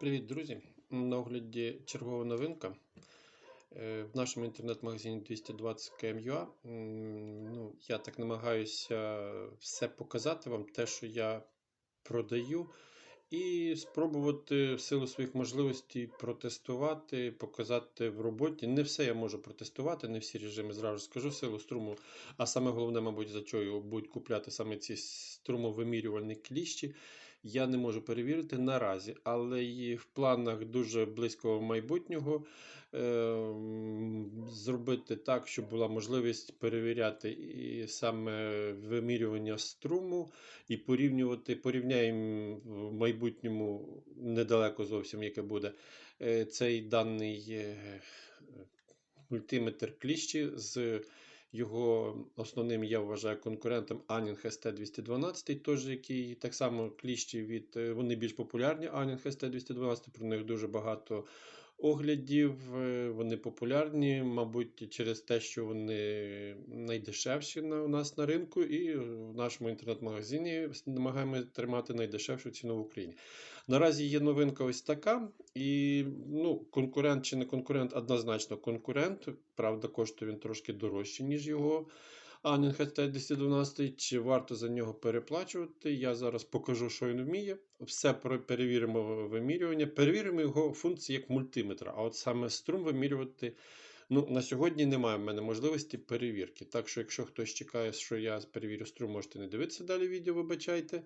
Привіт, друзі! На огляді чергова новинка. Е, В нашому інтернет-магазині 220 KMUA. Ну, я так намагаюся все показати вам, те, що я продаю, і спробувати в силу своїх можливостей протестувати, показати в роботі. Не все я можу протестувати, не всі режими зразу скажу силу струму. А саме головне, мабуть, за чого будуть купляти саме ці струмовимірювальні кліщі. Я не можу перевірити наразі, але і в планах дуже близького майбутнього ем, зробити так, щоб була можливість перевіряти і саме вимірювання струму і порівнювати, порівняємо в майбутньому недалеко зовсім, яке буде е, цей даний е, мультиметр кліщі з його основним, я вважаю, конкурентом Anning ST212, теж який так само кліщі від е, вони більш популярні. Anning ST212, про них дуже багато оглядів. е, Вони популярні, мабуть, через те, що вони найдешевші на, у нас на ринку, і в нашому інтернет-магазині намагаємося тримати найдешевшу ціну в Україні. Наразі є новинка ось така. І ну, конкурент чи не конкурент, однозначно конкурент. Правда, коштує він трошки дорожче, ніж його Anning ST212. Чи варто за нього переплачувати? Я зараз покажу, що він вміє. Все перевіримо вимірювання. Перевіримо його функції як мультиметра. А от саме струм вимірювати. Ну, на сьогодні немає в мене можливості перевірки. Так що, якщо хтось чекає, що я перевірю струм, можете не дивитися далі відео, вибачайте.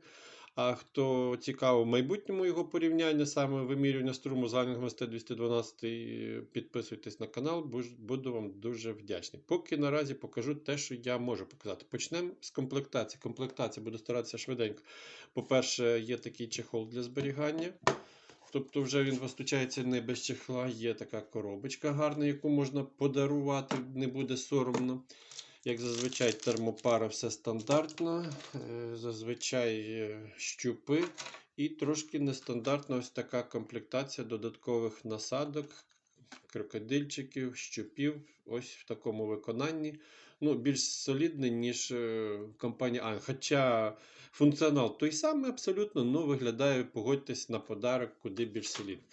А хто цікаво в майбутньому його порівняння, саме вимірювання струму з Ангелом ST212, підписуйтесь на канал, буду вам дуже вдячний. Поки наразі покажу те, що я можу показати. Почнемо з комплектації. Комплектація буду старатися швиденько. По-перше, є такий чехол для зберігання. Тобто, вже він постучається не без чехла. Є така коробочка гарна, яку можна подарувати, не буде соромно. Як зазвичай, термопара все стандартно. Е, Зазвичай е, щупи. І трошки нестандартна ось така комплектація додаткових насадок, крокодильчиків, щупів. Ось в такому виконанні. Ну, більш солідний, ніж е, компанія Айн. Хоча функціонал той самий абсолютно, але виглядає, погодьтесь, на подарок куди більш солідний.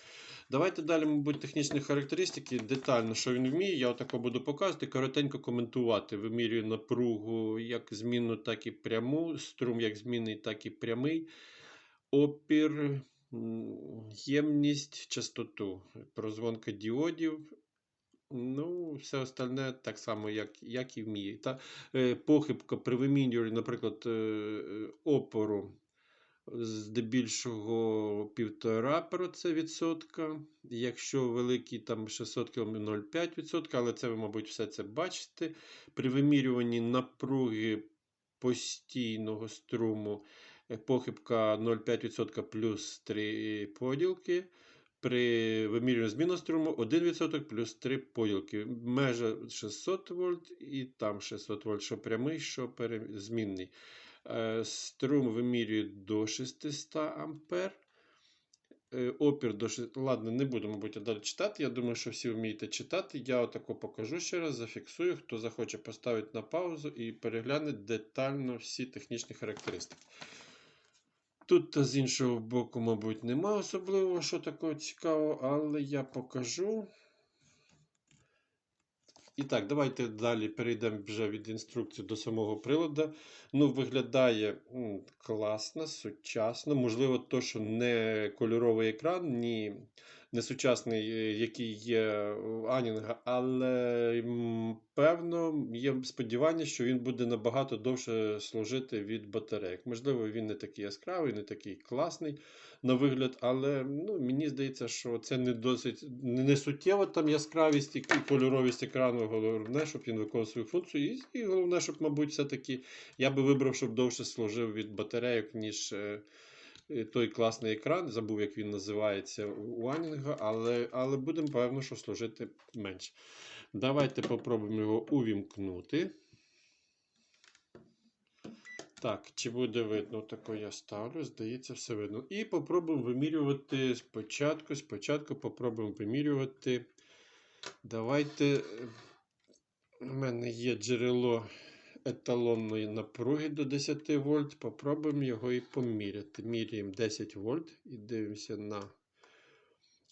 Давайте далі, мабуть, технічні характеристики, детально, що він вміє. Я отако буду показувати, коротенько коментувати. Вимірюю напругу як змінну, так і пряму, струм як змінний, так і прямий, опір, ємність, частоту, прозвонка діодів. Ну, все остальне так само, як, як і вміє. Та, е, похибка при вимірюванні, наприклад, е, е, опору здебільшого півтора це відсотка. Якщо великий там 600 км 0,5 відсотка, але це ви, мабуть, все це бачите. При вимірюванні напруги постійного струму е, похибка 0,5% плюс 3 поділки. При вимірюванні зміни струму 1% плюс 3 поділки. Межа 600 вольт і там 600 вольт, що прямий, що пере- змінний. Е, Струм вимірює до 600 ампер. Е, Опір до 6... Ладно, не буду, мабуть, далі читати. Я думаю, що всі вмієте читати. Я отако покажу ще раз, зафіксую. Хто захоче поставити на паузу і перегляне детально всі технічні характеристики. Тут з іншого боку, мабуть, нема особливого що такого цікавого, але я покажу. І так, давайте далі перейдемо вже від інструкції до самого приладу. Ну, виглядає м, класно, сучасно. Можливо, то, що не кольоровий екран, ні не сучасний, е, який є Анінга, але певно є сподівання, що він буде набагато довше служити від батарейок. Можливо, він не такий яскравий, не такий класний на вигляд, але ну, мені здається, що це не досить не суттєва там яскравість і кольоровість екрану. Головне, щоб він виконував свою функцію. І, і головне, щоб, мабуть, все-таки я би вибрав, щоб довше служив від батарейок, ніж. Е, Той класний екран, забув, як він називається у Анінга, але, але будемо певно, що служити менше. Давайте попробуємо його увімкнути. Так, чи буде видно, тако я ставлю, здається, все видно. І попробуємо вимірювати спочатку. Спочатку попробуємо вимірювати. Давайте. У мене є джерело еталонної напруги до 10 вольт. Попробуємо його і поміряти. Міряємо 10 вольт і дивимося на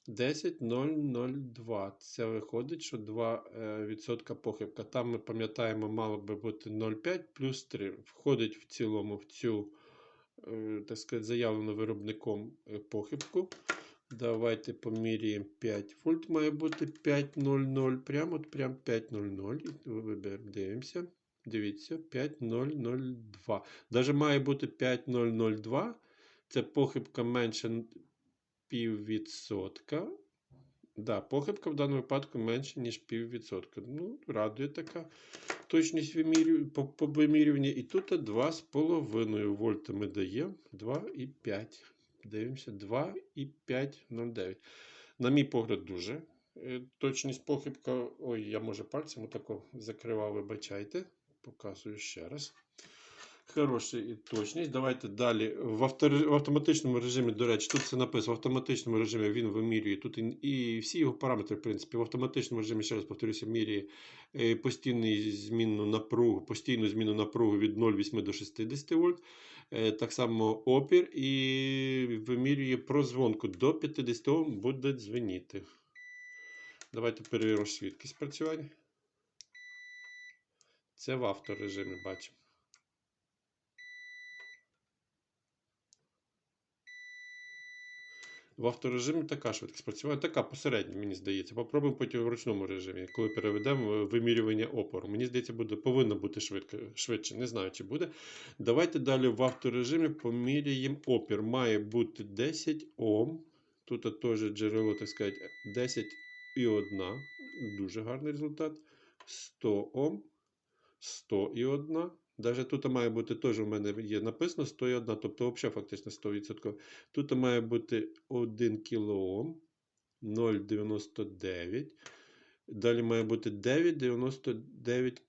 10,002. Це виходить, що 2% похибка. Там ми пам'ятаємо, мало би бути 0,5 плюс 3. Входить в цілому в цю, е, так сказати, заявлену виробником е, похибку. Давайте поміряємо 5 вольт, має бути 5,00. Прямо от прям 5,00. І виберемо, дивимося. Дивіться, 5,002. Даже має бути 5,002. Це похибка менше піввідсотка. Да, похибка в даному випадку менше, ніж піввідсотка. Ну, радує така точність вимірю, по, по вимірюванню. І тут 2,5 вольта ми даємо 2,5. Дивимося, 2,509. На мій погляд, дуже е, точність похибка. Ой, я може пальцем отако закривав, вибачайте. Показую ще раз. Хороша і точність. Давайте далі. В, авто, в автоматичному режимі, до речі, тут це написано, в автоматичному режимі він вимірює тут і всі його параметри, в принципі, в автоматичному режимі, ще раз повторюся, міряє е, постійну змінну напругу, постійну зміну напругу від 0,8 до 60 вольт. Е, так само опір і вимірює прозвонку до 50 Ом буде дзвеніти. Давайте перевіримо швидкість працювання. Це в авторежимі бачимо. В авторежимі така швидкість працює, така посередня, мені здається. Попробуємо потім в ручному режимі, коли переведемо вимірювання опору. Мені здається, буде, повинно бути швидко, швидше. Не знаю, чи буде. Давайте далі в авторежимі поміряємо опір. Має бути 10 Ом. Тут теж джерело, так сказати, 10 і 1. Дуже гарний результат. 100 Ом, 100 і 1. Даже тут має бути теж у мене є написано 101, тобто взагалі фактично 100%. Тут має бути 1 кОм 0,99. Далі має бути 9,99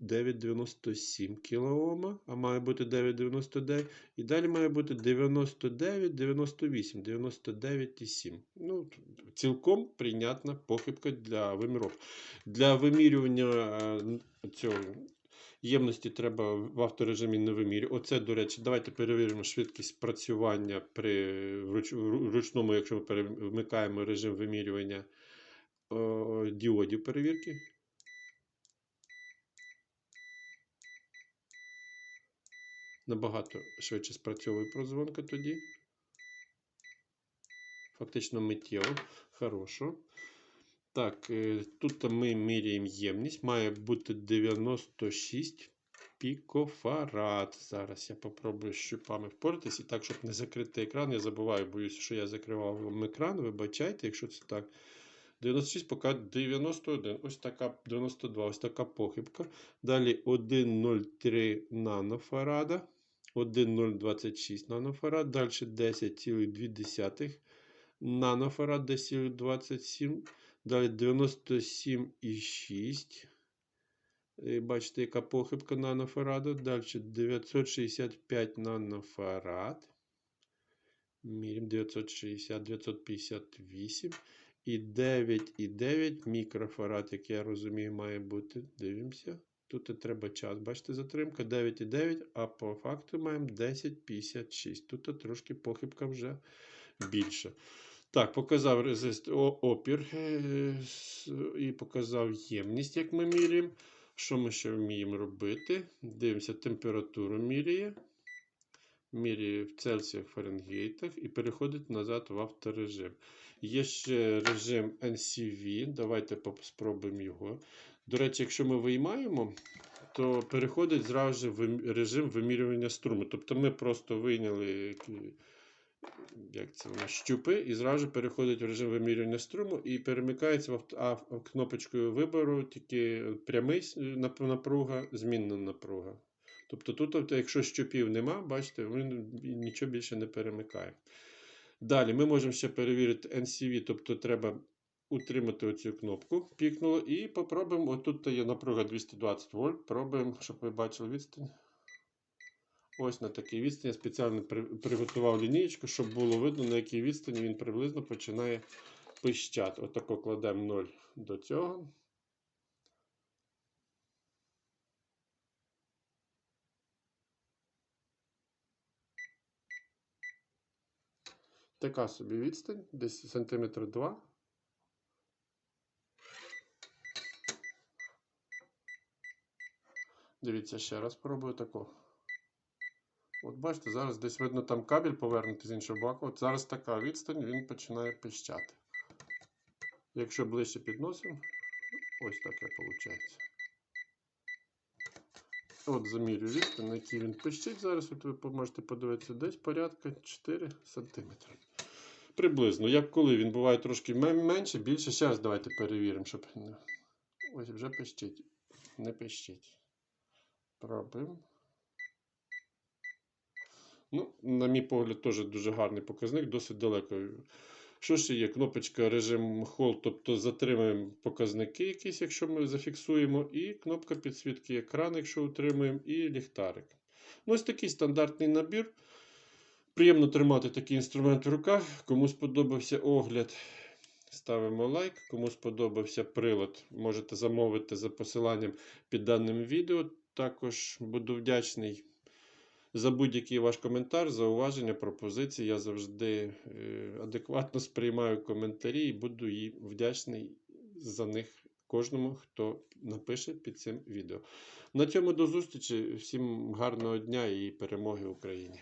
9,97 кОм, а має бути 9,99. І далі має бути 99, 98, 99,7. Ну, цілком прийнятна похибка для виміров. Для вимірювання е, цього Ємності треба в авторежимі не вимірювати. Оце, до речі, давайте перевіримо швидкість працювання при ручному, якщо ми перемикаємо режим вимірювання о, діодів перевірки. Набагато швидше спрацьовує прозвонка тоді. Фактично миттєво. Хорошо. Так, е, тут ми міряємо ємність. Має бути 96 пікофарад. Зараз я попробую з щупами впоратись. І так, щоб не закрити екран, я забуваю, боюся, що я закривав вам екран. Вибачайте, якщо це так. 96, поки 91. Ось така 92, ось така похибка. Далі 1,03 нанофарада. 1,026 нанофарад. Далі 10,2 нанофарад, 10,27. Далі 97,6. Бачите, яка похибка нанофараду. Далі 965 нанофарад. Міряємо 960, 958. І 9,9 мікрофарад, як я розумію, має бути. Дивимося. Тут і треба час. Бачите, затримка 9,9, а по факту маємо 10,56. Тут трошки похибка вже більша. Так, показав резист опір е, і показав ємність, як ми міряємо. Що ми ще вміємо робити? Дивимося, температуру міряє. Міряє в Цельсіях, Фаренгейтах і переходить назад в авторежим. Є ще режим NCV. Давайте спробуємо його. До речі, якщо ми виймаємо, то переходить зразу режим вимірювання струму. Тобто ми просто вийняли як це щупи, і зразу переходить в режим вимірювання струму і перемикається в а кнопочкою вибору тільки прямий напруга, змінна напруга. Тобто тут, якщо щупів нема, бачите, він нічого більше не перемикає. Далі ми можемо ще перевірити NCV, тобто треба утримати оцю кнопку, пікнуло, і попробуємо. Отут є напруга 220 вольт. Пробуємо, щоб ви бачили відстань. Ось на такій відстані я спеціально приготував лінієчку, щоб було видно, на якій відстані він приблизно починає пищати. Отако От кладемо 0 до цього. Така собі відстань, десь сантиметр 2. Дивіться, ще раз пробую таку. От бачите, зараз десь видно там кабель повернутий з іншого боку. От зараз така відстань, він починає пищати. Якщо ближче підносимо, ось таке виходить. От замірю відстань, на якій він пищить. Зараз от ви можете подивитися десь порядка 4 см. Приблизно. Як коли він буває трошки менше, більше. Ще раз давайте перевіримо, щоб. Ось вже пищить. Не пищить. Пробуємо. Ну, на мій погляд, теж дуже гарний показник, досить далеко. Що ще є? Кнопочка режим Hold, тобто затримуємо показники якісь, якщо ми зафіксуємо, і кнопка підсвітки екрану, якщо утримуємо, і ліхтарик. Ну, ось такий стандартний набір. Приємно тримати такий інструмент в руках. Кому сподобався огляд, ставимо лайк. Кому сподобався прилад, можете замовити за посиланням під даним відео. Також буду вдячний за будь-який ваш коментар, зауваження, пропозиції. Я завжди е, адекватно сприймаю коментарі і буду їй вдячний за них кожному, хто напише під цим відео. На цьому до зустрічі. Всім гарного дня і перемоги Україні!